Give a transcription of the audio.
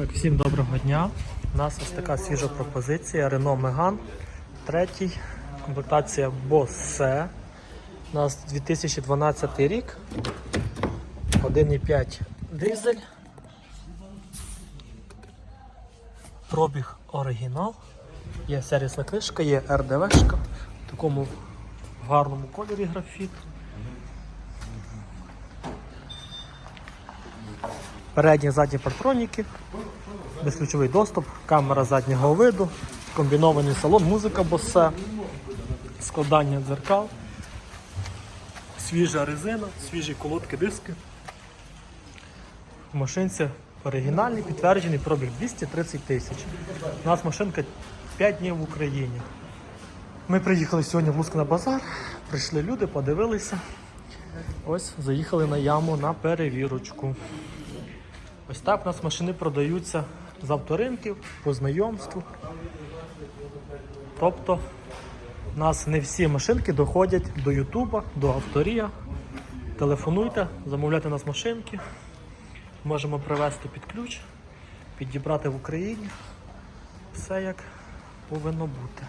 Так, всім доброго дня. У нас ось така свіжа пропозиція Renault Megane. Третій. Комплектація Bose. У нас 2012 рік. 1,5 дизель. Пробіг оригінал. Є сервісна книжка, є РДВшка в такому гарному кольорі графіт. Передні задні партроніки, безключовий доступ, камера заднього виду, комбінований салон, музика Bose, складання дзеркал, свіжа резина, свіжі колодки, диски. В машинці оригінальний, підтверджений пробіг 230 тисяч. У нас машинка 5 днів в Україні. Ми приїхали сьогодні в Луцьк на базар, прийшли люди, подивилися. Ось заїхали на яму на перевірочку. Ось так у нас машини продаються з авторинків по знайомству. Тобто у нас не всі машинки доходять до Ютуба, до авторія. Телефонуйте, замовляйте нас машинки. Можемо привезти під ключ, підібрати в Україні. Все як повинно бути.